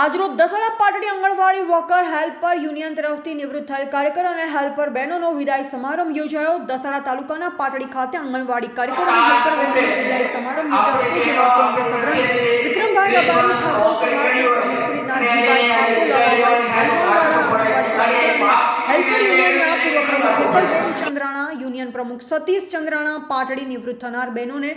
આજરોજ Dasada Patdi anganwadi worker helper union તરફથી નિવૃત્ત થયેલ કાર્યકર અને હેલ્પર બહેનોનો વિદાય સમારંભ યોજાયો. દસાડા તાલુકાના પાટડી ખાતે આંગણવાડી કાર્યકર અને હેલ્પર બહેનોનો વિદાય સમારંભ યોજાયો. હતો જેમાં કોંગ્રેસ અગ્રણી વિક્રમભાઈ રબારી ઠાકોર સમાજના પ્રમુખ શ્રી નાગજીભાઈ ઠાકોર લાલાભાઈ ભાલવાવાળા આંગણવાડી કાર્યકર અને હેલ્પર યુનિયનના પૂર્વ પ્રમુખ હેતલબેન ચંદ્રાણા યુનિયન પ્રમુખ સતીશ ચંદ્રાણા પાટડી નિવૃત્ત થનાર બહેનોને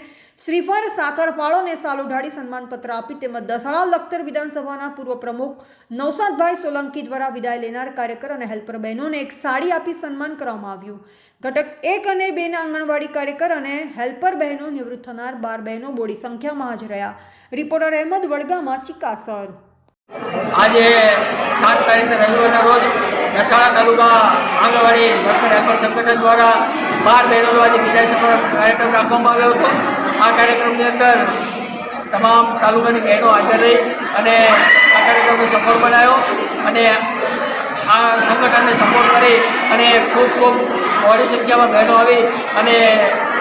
શ્રીફળ સાલ ઉઢાડી સન્માનપત્ર આપી તેમજ દસડા લખતર વિધાનસભાના પૂર્વ પ્રમુખ નવસાદભાઈ સોલંકી દ્વારા વિદાય લેનાર કાર્યકર અને હેલ્પર બહેનોને એક સાડી આપી સન્માન કરવામાં આવ્યું. ઘટક એક અને બેના આંગણવાડી કાર્યકર અને હેલ્પર બહેનો નિવૃત્ત થનાર બાર બહેનો બોડી સંખ્યામાં હાજર રહ્યા. રિપોર્ટર અહેમદ વડગામાં, ચિકાસર. આજે સાત તારીખે રવિવારના રોજ મહેસાણા તાલુકા આંગણવાડી વર્કર હેલ્પર સંગઠન દ્વારા બાર બહેનોનો આજે વિદાય સમારંભ કાર્યક્રમ રાખવામાં આવ્યો હતો. આ કાર્યક્રમની અંદર તમામ તાલુકાની બહેનો હાજર રહી અને આ કાર્યક્રમને સફળ બનાવ્યો અને આ સંગઠનને સપોર્ટ કરી અને ખૂબ ખૂબ મોટી સંખ્યામાં બહેનો આવી અને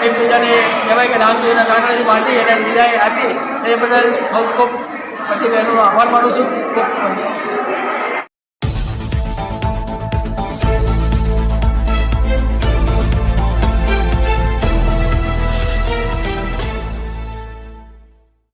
એકબીજાને કહેવાય કે રામજીના કારણેથી બાંધી અને વિદાય આપી. એ બદલ ખૂબ ખૂબ પછી બહેનોનો આભાર માનું છું. ખૂબ.